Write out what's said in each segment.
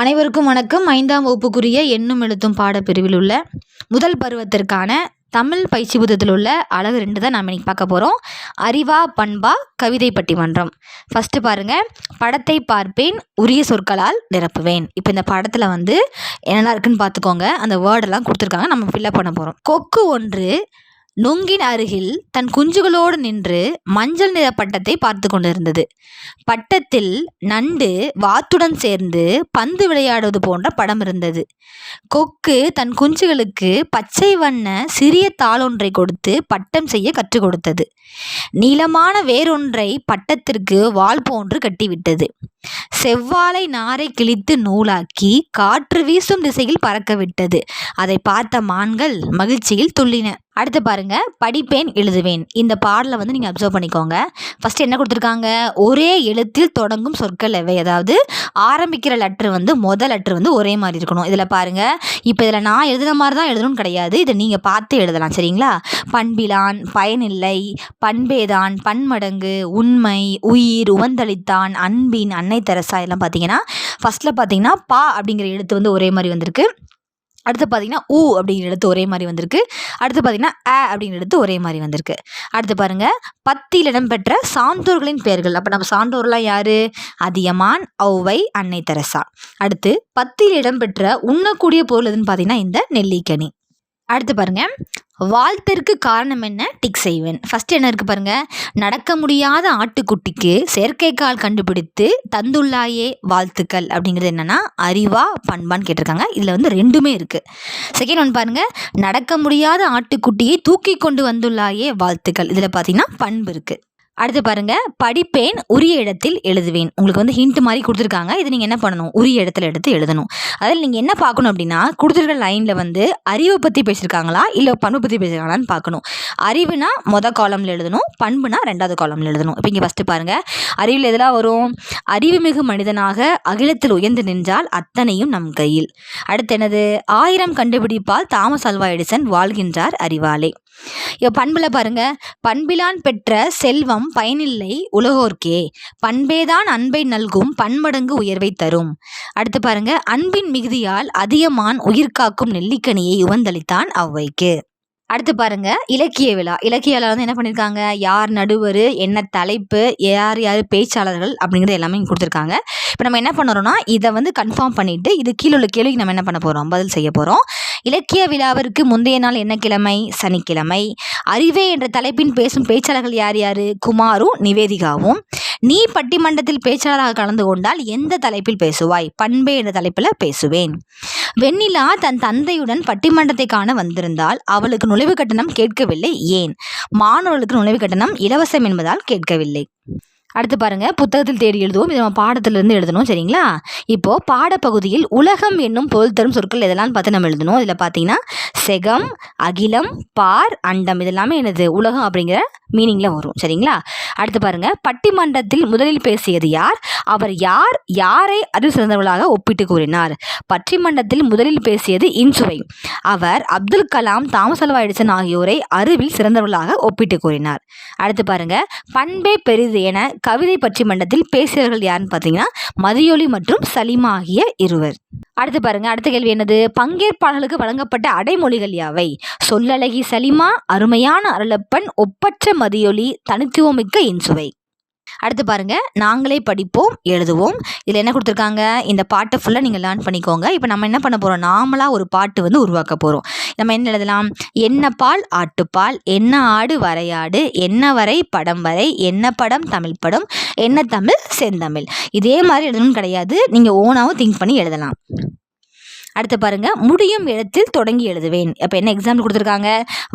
அனைவருக்கும் வணக்கம். ஐந்தாம் வகுப்புக்குரிய எண்ணும் எழுத்தும் பாடப்பிரிவில் உள்ள முதல் பருவத்திற்கான தமிழ் பயிற்சி புத்தகத்தில் உள்ள அழகு ரெண்டு தான் நாம் இன்னைக்கு பார்க்க போகிறோம் அறிவா பண்பா கவிதை பட்டிமன்றம். ஃபஸ்ட்டு பாருங்கள் படத்தை பார்ப்பேன் உரிய சொற்களால் நிரப்புவேன். இப்போ இந்த படத்தில் வந்து என்னெல்லாம் இருக்குன்னு பார்த்துக்கோங்க. அந்த வேர்டெல்லாம் கொடுத்துருக்காங்க. நம்ம ஃபில்லப் பண்ண போகிறோம் கொக்கு ஒன்று நுங்கின் அருகில் தன் குஞ்சுகளோடு நின்று மஞ்சள் நிற பட்டத்தை பார்த்து கொண்டிருந்தது. பட்டத்தில் நண்டு வாத்துடன் சேர்ந்து பந்து விளையாடுவது போன்ற படம் இருந்தது. கொக்கு தன் குஞ்சுகளுக்கு பச்சை வண்ண சிறிய தாளொன்றை கொடுத்து பட்டம் செய்ய கற்றுக் கொடுத்தது. நீளமான வேறொன்றை பட்டத்திற்கு வால் போன்று கட்டிவிட்டது. செவ்வாழை நாரை கிழித்து நூலாக்கி காற்று வீசும் திசையில் பறக்க விட்டது அதை பார்த்த மான்கள் மகிழ்ச்சியில் துள்ளின. அடுத்து பாருங்க படிப்பேன் எழுதுவேன். இந்த பாடலை வந்து நீங்கள் அப்சர்வ் பண்ணிக்கோங்க. ஃபஸ்ட்டு என்ன கொடுத்துருக்காங்க? ஒரே எழுத்தில் தொடங்கும் சொற்கள் எவை? அதாவது ஆரம்பிக்கிற லெட்ரு வந்து முதல் லெட்ரு வந்து ஒரே மாதிரி இருக்கணும். இதில் பாருங்க இப்போ இதில் நான் எழுதுன மாதிரி தான் எழுதணும்னு கிடையாது. இதை நீங்கள் பார்த்து எழுதலாம் சரிங்களா? பண்பிலான் பயனில்லை பண்பேதான் பன்மடங்கு உண்மை உயிர் உவந்தளித்தான் அன்பின் அன் அன்னை தெரசா இதெல்லாம் பார்த்தீங்கன்னா ஃபஸ்ட்டில் பார்த்தீங்கன்னா பா அப்படிங்கிற எழுத்து வந்து ஒரே மாதிரி வந்திருக்கு. அடுத்து பார்த்தீங்கன்னா ஊ அப்படிங்கிற எழுத்து ஒரே மாதிரி வந்திருக்கு. அடுத்து பார்த்தீங்கன்னா அ அப்படிங்கிற எழுத்து ஒரே மாதிரி வந்திருக்கு. அடுத்து பாருங்கள் பத்தியில் இடம்பெற்ற சான்றோர்களின் பெயர்கள். அப்போ நம்ம சான்றோர்லாம் யார்? அதியமான் ஔவை அன்னை தெரசா. அடுத்து பத்தியில் இடம்பெற்ற உண்ணக்கூடிய பொருள் எதுன்னு பார்த்தீங்கன்னா இந்த நெல்லிக்கனி. அடுத்து பாருங்க. வாழ்த்திற்கு காரணம் என்ன? டிக் செய்வேன். ஃபஸ்ட் என்ன இருக்குது பாருங்க. நடக்க முடியாத ஆட்டுக்குட்டிக்கு செயற்கைக்கால் கண்டுபிடித்து தந்துள்ளாயே வாழ்த்துக்கள் அப்படிங்கிறது என்னென்னா அறிவா பண்பான்னு கேட்டிருக்காங்க. இதில் வந்து ரெண்டுமே இருக்குது செகண்ட் ஒன் பாருங்க. நடக்க முடியாத ஆட்டுக்குட்டியை தூக்கி கொண்டு வந்துள்ளாயே வாழ்த்துக்கள். இதில் பார்த்தீங்கன்னா பண்பு இருக்குது அடுத்து பாருங்க படிப்பேன் உரிய இடத்தில் எழுதுவேன். உங்களுக்கு வந்து ஹிண்ட் மாதிரி கொடுத்துருக்காங்க. இது நீங்கள் என்ன பண்ணணும்? உரிய இடத்துல எடுத்து எழுதணும். அதில் நீங்கள் என்ன பார்க்கணும் அப்படின்னா கொடுத்துருக்க லைனில் வந்து அறிவை பற்றி பேசியிருக்காங்களா? இல்லை பண்பு பற்றி பேசியிருக்காங்களான்னு பார்க்கணும். அறிவுனா மொதல் காலமில் எழுதணும். பண்புனா ரெண்டாவது காலமில் எழுதணும். இப்போ இங்கே ஃபஸ்ட்டு பாருங்கள் அறிவில் எதெல்லாம் வரும்? அறிவுமிகு மனிதனாக அகிலத்தில் உயர்ந்து நின்றால் அத்தனையும் நம் கையில். அடுத்து என்னது? ஆயிரம் கண்டுபிடிப்பால் தாமஸ் அல்வா எடிசன் வாழ்கின்றார் அறிவாலே. பண்பில் பாருங்க. பண்பிலான் பெற்ற செல்வம் பயனில்லை உலகோர்க்கே. பண்பேதான் அன்பை நல்கும் பன்மடங்கு உயர்வை தரும். அடுத்து பாருங்க. அன்பின் மிகுதியால் அதிகமான் உயிர் காக்கும் நெல்லிக்கனியை உவந்தளித்தான் அவ்வைக்கு. அடுத்து பாருங்க. இலக்கிய விழா. இலக்கிய விழா வந்து என்ன பண்ணியிருக்காங்க யார் நடுவர் என்ன தலைப்பு யார் யார் பேச்சாளர்கள் அப்படிங்கிறது எல்லாமே கொடுத்துருக்காங்க. இப்போ நம்ம என்ன பண்ணுறோம்னா இதை வந்து கன்ஃபார்ம் பண்ணிவிட்டு இது கீழே உள்ள கேள்விக்கு நம்ம என்ன பண்ண போகிறோம் பதில் செய்ய போகிறோம் இலக்கிய விழாவிற்கு முந்தைய நாள் என்ன கிழமை? சனிக்கிழமை. அறிவே என்ற தலைப்பின் பேசும் பேச்சாளர்கள் யார் யார்? குமாரும் நிவேதிகாவும். நீ பட்டிமன்றத்தில் பேச்சாளராக கலந்து கொண்டால் எந்த தலைப்பில் பேசுவாய்? பண்பே என்ற தலைப்பில் பேசுவேன். வெண்ணிலா தன் தந்தையுடன் பட்டிமன்றத்தை காண வந்திருந்தால் அவளுக்கு நுழைவு கட்டணம் கேட்கவில்லை. ஏன்? மாணவர்களுக்கு நுழைவு கட்டணம் இலவசம் என்பதால் கேட்கவில்லை. அடுத்து பாருங்கள் புத்தகத்தில் தேடி எழுதுவோம். இது நம்ம பாடத்திலிருந்து எழுதணும் சரிங்களா? இப்போது பாடப்பகுதியில் உலகம் என்னும் பொருள் தரும் சொற்கள் இதெல்லாம் பார்த்து நம்ம எழுதணும். இதில் பார்த்தீங்கன்னா செகம் அகிலம் பார் அண்டம். இதெல்லாமே என்னது? உலகம் அப்படிங்கிற மீனிங்கில் வரும் சரிங்களா? அடுத்து பாருங்க பட்டிமன்றத்தில் முதலில் பேசியது யார்? அவர் யார்? யாரை அறிவு சிறந்தவர்களாக ஒப்பிட்டு கூறினார்? பட்டிமன்றத்தில் முதலில் பேசியது இன்சுவை. அவர் Abdul Kalam Thomas Alva Edison ஆகியோரை அறிவில் சிறந்தவர்களாக ஒப்பிட்டு கூறினார். அடுத்து பாருங்க பண்பே பெரிது என கவிதை பட்டிமன்றத்தில் பேசியவர்கள் யாருன்னு பார்த்தீங்கன்னா மதியொலி மற்றும் சலிமா ஆகிய இருவர். அடுத்து பாருங்க அடுத்த கேள்வி என்னது? பங்கேற்பாளர்களுக்கு வழங்கப்பட்ட அடைமொழிகள் யாவை? சொல்லழகி சலிமா அருமையான அருளப்பன் ஒப்பற்ற மதியொலி தனித்துவமிக்க இன்சுவை. அடுத்து பாருங்கள் நாங்களே படிப்போம் எழுதுவோம். இதில் என்ன கொடுத்துருக்காங்க? இந்த பாட்டை ஃபுல்லாக நீங்கள் லேர்ன் பண்ணிக்கோங்க. இப்போ நம்ம என்ன பண்ண போகிறோம் நாமளாக ஒரு பாட்டு வந்து உருவாக்க போகிறோம் நம்ம என்ன எழுதலாம்? என்ன பால் ஆட்டுப்பால் என்ன ஆடு வரையாடு என்ன வரை படம் வரை என்ன படம் தமிழ் படம் என்ன தமிழ் செந்தமிழ். இதே மாதிரி எழுதணும்னு கிடையாது. நீங்கள் ஓனாகவும் திங்க் பண்ணி எழுதலாம். அடுத்து பாருங்க முடியும் இடத்தில் தொடங்கி எழுதுவேன். அப்போ என்ன எக்ஸாம்பிள் கொடுத்துருக்காங்க?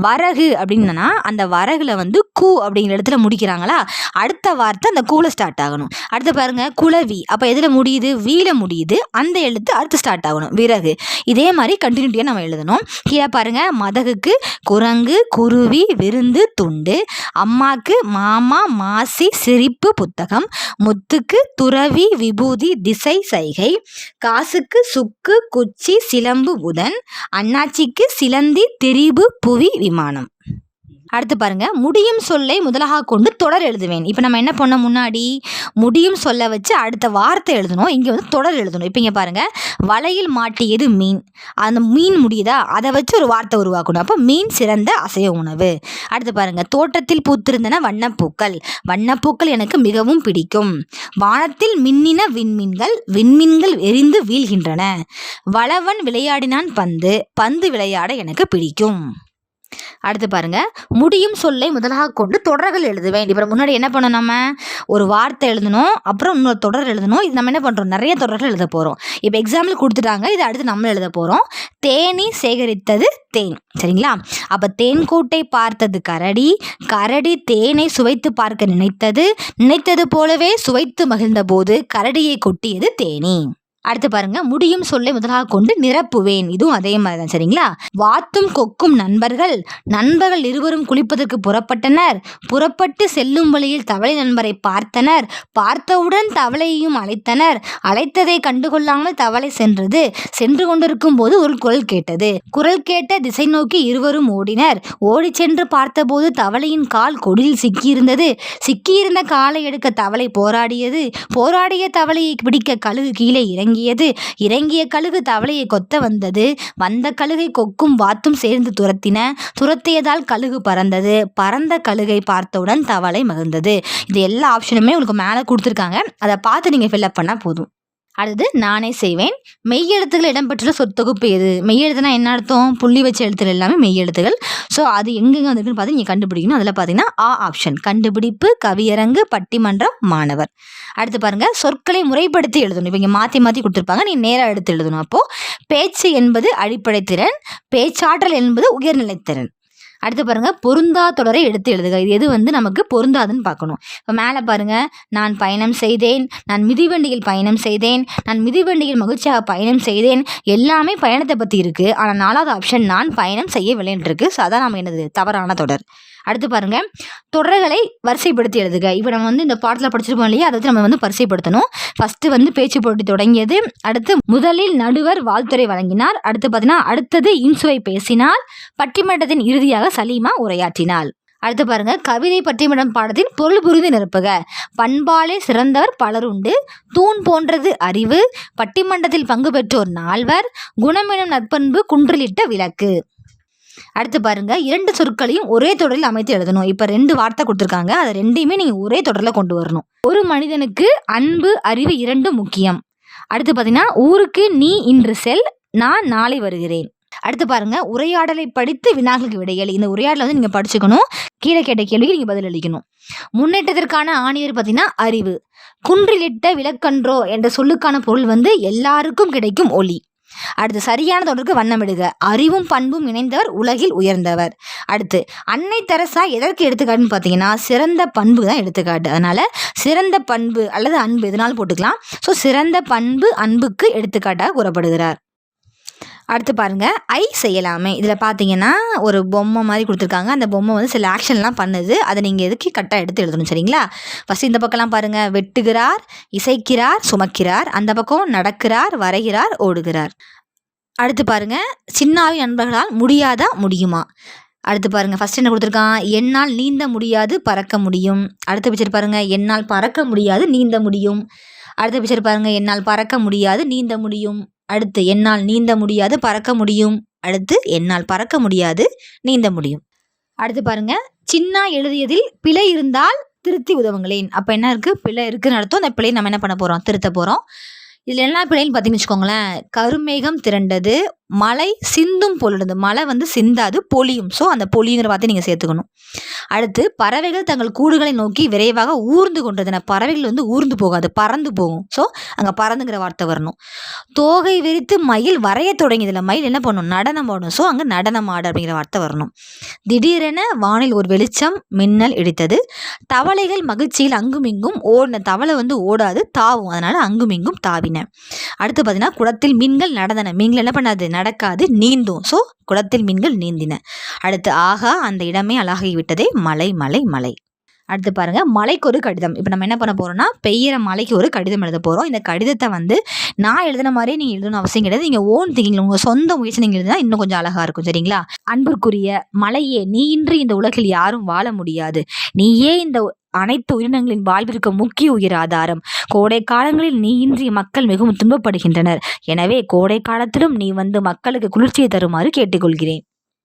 வரகு அப்படின்னா அந்த வரகுல வந்து கூ அப்படிங்கிற இடத்துல முடிக்கிறாங்களா? அடுத்த வார்த்தை அந்த கூல ஸ்டார்ட் ஆகணும். அடுத்து பாருங்க குளவி அப்போ எதில் முடியுது? வீல முடியுது. அந்த எழுத்து அடுத்து ஸ்டார்ட் ஆகணும். விறகு. இதே மாதிரி கண்டினியூட்டியாக நம்ம எழுதணும். கீழே பாருங்க மதகுக்கு குரங்கு குருவி விருந்து துண்டு அம்மாக்கு மாமா மாசி சிரிப்பு புத்தகம் முத்துக்கு துறவி விபூதி திசை சைகை காசுக்கு சுக்கு குச்சி சிலம்பு புதன் அண்ணாச்சிக்கு சிலந்தி திரிபு புவி விமானம். அடுத்து பாருங்க முடியும் சொல்லை முதலாக கொண்டு தொடர் எழுதுவேன். இப்போ நம்ம என்ன பண்ணோம் முன்னாடி? முடியும் சொல்ல வச்சு அடுத்த வார்த்தை எழுதணும். இங்கே வந்து தொடர் எழுதணும். இப்போ இங்கே பாருங்க வலையில் மாட்டியது மீன். அந்த மீன் முடியுதா? அதை வச்சு ஒரு வார்த்தை உருவாக்கணும். அப்போ மீன் சிறந்த அசைவ உணவு. அடுத்து பாருங்க தோட்டத்தில் பூத்திருந்தன வண்ணப்பூக்கள். வண்ணப்பூக்கள் எனக்கு மிகவும் பிடிக்கும். வானத்தில் மின்னின விண்மீன்கள் விண்மீன்கள் எரிந்து வீழ்கின்றன. வளவன் விளையாடினான் பந்து. பந்து விளையாட எனக்கு பிடிக்கும். அடுத்து பாருங்க. முடியும் சொல்லை முதலாக கொண்டு தொடர்கள் எழுதுவேன். இப்போ முன்னாடி என்ன பண்ணணும் நம்ம? ஒரு வார்த்தை எழுதணும் அப்புறம் இன்னொரு தொடர் எழுதணும். இது நம்ம என்ன பண்ணுறோம் நிறைய தொடர்கள் எழுத போகிறோம் இப்போ எக்ஸாம்பிள் கொடுத்துட்டாங்க. இது அடுத்து நம்ம எழுத போகிறோம் தேனி சேகரித்தது தேன். சரிங்களா? அப்போ தேன்கூட்டை பார்த்தது கரடி கரடி தேனை சுவைத்து பார்க்க நினைத்தது நினைத்தது போலவே சுவைத்து மகிழ்ந்த போது கரடியை கொட்டியது தேனி. அடுத்து பாருங்க முடியும் சொல்லை முதலாக கொண்டு நிரப்புவேன். இதுவும் அதே மாதிரி தான் சரிங்களா? வாத்தும் கொக்கும் நண்பர்கள் நண்பர்கள் இருவரும் குளிப்பதற்கு புறப்பட்டனர். புறப்பட்டு செல்லும் வழியில் தவளை நண்பரை பார்த்தனர். பார்த்தவுடன் தவளையையும் அழைத்தனர். அழைத்ததை கண்டுகொள்ளாமல் தவளை சென்றது. சென்று கொண்டிருக்கும் போது ஒரு குரல் கேட்டது. குரல் கேட்ட திசை நோக்கி இருவரும் ஓடினர். ஓடிச் சென்று பார்த்தபோது தவளையின் கால் கொடியில் சிக்கியிருந்தது. சிக்கியிருந்த காலை எடுக்க தவளை போராடியது. போராடிய தவளையை பிடிக்க கழுகு கீழே இறங்கி இறங்கியது. இறங்கிய கழுகு தவளையை கொத்த வந்தது. வந்த கழுகை கொக்கும் வாத்தும் சேர்ந்து துரத்தின. துரத்தியதால் கழுகு பறந்தது. பறந்த கழுகை பார்த்தவுடன் தவளை மகிழ்ந்தது. இது எல்லா ஆப்ஷனுமே உங்களுக்கு மேலே கொடுத்துருக்காங்க. அதை பார்த்து நீங்கள் ஃபில்அப் பண்ணால் போதும். அடுத்து நானே செய்வேன். மெய் எழுத்துக்கள் இடம்பெற்றுள்ள சொத்தொகுப்பு எது? மெய் எழுத்துனா என்ன அர்த்தம்? புள்ளி வச்ச எழுத்துகள் எல்லாமே மெய் எழுத்துக்கள் ஸோ அது எங்கெங்கே வந்திருக்குன்னு பார்த்து நீங்கள் கண்டுபிடிக்கணும். அதில் பார்த்தீங்கன்னா ஆ ஆப்ஷன் கண்டுபிடிப்பு கவியரங்கு பட்டிமன்றம் மாணவர். அடுத்து பாருங்கள் சொற்களை முறைப்படுத்தி எழுதணும். இப்போ இங்கே மாற்றி மாற்றி கொடுத்துருப்பாங்க. நீ நேராக எடுத்து எழுதணும். அப்போது பேச்சு என்பது அடிப்படை திறன் பேச்சாற்றல் என்பது உயர்நிலைத்திறன். அடுத்து பாருங்கள் பொருந்தா தொடரை எடுத்து எழுதுக. இது எது வந்து நமக்கு பொருந்தாதுன்னு பார்க்கணும். இப்போ மேலே பாருங்கள் நான் பயணம் செய்தேன் நான் மிதிவண்டியில் பயணம் செய்தேன் நான் மிதிவண்டியில் மகிழ்ச்சியாக பயணம் செய்தேன் எல்லாமே பயணத்தை பற்றி இருக்குது ஆனால் நாலாவது ஆப்ஷன் நான் பயணம் செய்யவில்லைன்னு இருக்கு. ஸோ அதான் நம்ம என்னது தவறான தொடர். அடுத்து பாருங்க தொடர்களை வரிசைப்படுத்தி எழுதுக. இப்போ நம்ம வந்து இந்த பாடத்தில் படிச்சிருப்போம் இல்லையா? அதை நம்ம வந்து வரிசைப்படுத்தணும். ஃபர்ஸ்ட் வந்து பேச்சு போட்டி தொடங்கியது. அடுத்து முதலில் நடுவர் வாழ்த்துறை வழங்கினார். அடுத்து பார்த்தீங்கன்னா அடுத்தது இன்சுவை பேசினார். பட்டிமன்றத்தின் இறுதியாக சலீமா உரையாற்றினாள் அடுத்து பாருங்க கவிதை பட்டிமன்றம் பாடத்தின் பொருள் புரிந்து நிரப்புக. பண்பாலே சிறந்தவர் பலருண்டு தூண் போன்றது அறிவு. பட்டிமன்றத்தில் பங்கு பெற்றோர் நால்வர். குணமெனும் நற்பண்பு குன்றிலிட்ட விளக்கு. அடுத்து பாருங்க இரண்டு சொற்களையும் ஒரே தொடரில் அமைத்து எழுதணும். இப்போ ரெண்டு வார்த்தை கொடுத்துருக்காங்க. அதை ரெண்டையுமே நீங்கள் ஒரே தொடரில் கொண்டு வரணும். ஒரு மனிதனுக்கு அன்பு அறிவு இரண்டும் முக்கியம். அடுத்து பார்த்தீங்கன்னா ஊருக்கு நீ இன்று செல் நான் நாளை வருகிறேன். அடுத்து பாருங்க உரையாடலை படித்து வினாக்களுக்கு விடையளி இந்த உரையாடலை வந்து நீங்கள் படிச்சுக்கணும். கீழே கேட்ட கேள்விக்கு நீங்கள் பதிலளிக்கணும் முன்னேற்றத்திற்கான ஆணியர் பார்த்தீங்கன்னா அறிவு. குன்றிலிட்ட விளக்கன்றோ என்ற சொல்லுக்கான பொருள் வந்து எல்லாருக்கும் கிடைக்கும் ஒளி. அடுத்து சரியான தொடருக்கு வண்ணமிடுக அறிவும் பண்பும் இணைந்தவர் உலகில் உயர்ந்தவர். அடுத்து அன்னை தெரசா எதற்கு எடுத்துக்காட்டுன்னு பார்த்தீங்கன்னா சிறந்த பண்பு தான் எடுத்துக்காட்டு. அதனால் சிறந்த பண்பு அல்லது அன்பு எதனாலும் போட்டுக்கலாம். ஸோ சிறந்த பண்பு அன்புக்கு எடுத்துக்காட்டாக கூறப்படுகிறார். அடுத்து பாருங்க ஐ செய்யலாமே. இதில் பார்த்தீங்கன்னா ஒரு பொம்மை மாதிரி கொடுத்துருக்காங்க. அந்த பொம்மை வந்து சில ஆக்ஷன்லாம் பண்ணுது. அதை நீங்கள் எதுக்கு கரெக்டாக எடுத்து எழுதணும் சரிங்களா? ஃபஸ்ட் இந்த பக்கம்லாம் பாருங்கள் வெட்டுகிறார் இசைக்கிறார் சுமக்கிறார். அந்த பக்கம் நடக்கிறார் வரைகிறார் ஓடுகிறார். அடுத்து பாருங்க. சின்னாவி நண்பர்களால் முடியாதா முடியுமா? அடுத்து பாருங்க. ஃபஸ்ட் என்ன கொடுத்துருக்கான்? என்னால் நீந்த முடியாது பறக்க முடியும். அடுத்த பிக்சர் பாருங்க. என்னால் பறக்க முடியாது நீந்த முடியும். அடுத்த பிக்சர் பாருங்க. என்னால் பறக்க முடியாது நீந்த முடியும். அடுத்து என்னால் நீந்த முடியாது பறக்க முடியும். அடுத்து என்னால் பறக்க முடியாது நீந்த முடியும். அடுத்து பாருங்க. சின்னா எழுதியதில் பிழை இருந்தால் திருத்தி உதவுங்களேன். அப்போ என்ன இருக்குது பிழை இருக்குன்னு அர்த்தம். அந்த பிழையை நம்ம என்ன பண்ண போகிறோம் திருத்த போகிறோம் இதில் என்ன பிழைன்னு பார்த்தீங்கன்னு வச்சுக்கோங்களேன். கருமேகம் திரண்டது மழை சிந்தும் பொழுது மழை வந்து சிந்தாது பொழியும். ஸோ அந்த பொழியுங்கிற வார்த்தை நீங்கள் சேர்த்துக்கணும். அடுத்து பறவைகள் தங்கள் கூடுகளை நோக்கி விரைவாக ஊர்ந்து கொண்டதுன பறவைகள் வந்து ஊர்ந்து போகாது பறந்து போகும். ஸோ அங்கே பறந்துங்கிற வார்த்தை வரணும். தோகை விரித்து மயில் வரைய தொடங்கியதில் மயில் என்ன பண்ணும்? நடனம் ஆடும். ஸோ அங்கே நடனம் ஆடு அப்படிங்கிற வார்த்தை வரணும். திடீரென வானில் ஒரு வெளிச்சம் மின்னல் இடித்தது. தவளைகள் மகிழ்ச்சியில் அங்கும் இங்கும் ஓடின தவளை வந்து ஓடாது தாவும். அதனால் அங்கும் இங்கும் தாவின. அடுத்து பார்த்தீங்கன்னா குளத்தில் மீன்கள் நடந்தன. மீன்கள் என்ன பண்ணாது? நடக்காது நீந்தும். ஸோ குளத்தில் மீன்கள் நீந்தின. அடுத்து ஆகா அந்த இடமே அழகாகி விட்டதே மலை மலை மலை. அடுத்து பாருங்க மலைக்கு ஒரு கடிதம். இப்போ நம்ம என்ன பண்ண போறோம்னா பெய்கிற மலைக்கு ஒரு கடிதம் எழுத போகிறோம் இந்த கடிதத்தை வந்து நான் எழுதின மாதிரியே நீங்கள் எழுதணும் அவசியம் கிடையாது. நீங்கள் ஓன் திங்கிங் உங்கள் சொந்த முயற்சி நீங்கள் எழுதினா இன்னும் கொஞ்சம் அழகாக இருக்கும் சரிங்களா? அன்பிற்குரிய மலையே நீ இன்றி இந்த உலகில் யாரும் வாழ முடியாது. நீயே இந்த அனைத்து உயிரினங்களின் வாழ்விற்கு முக்கிய உயிர் ஆதாரம். கோடை காலங்களில் நீ இன்றி மக்கள் மிகவும் துன்பப்படுகின்றனர். எனவே கோடை காலத்திலும் நீ வந்து மக்களுக்கு குளிர்ச்சியை தருமாறு கேட்டுக்கொள்கிறேன்.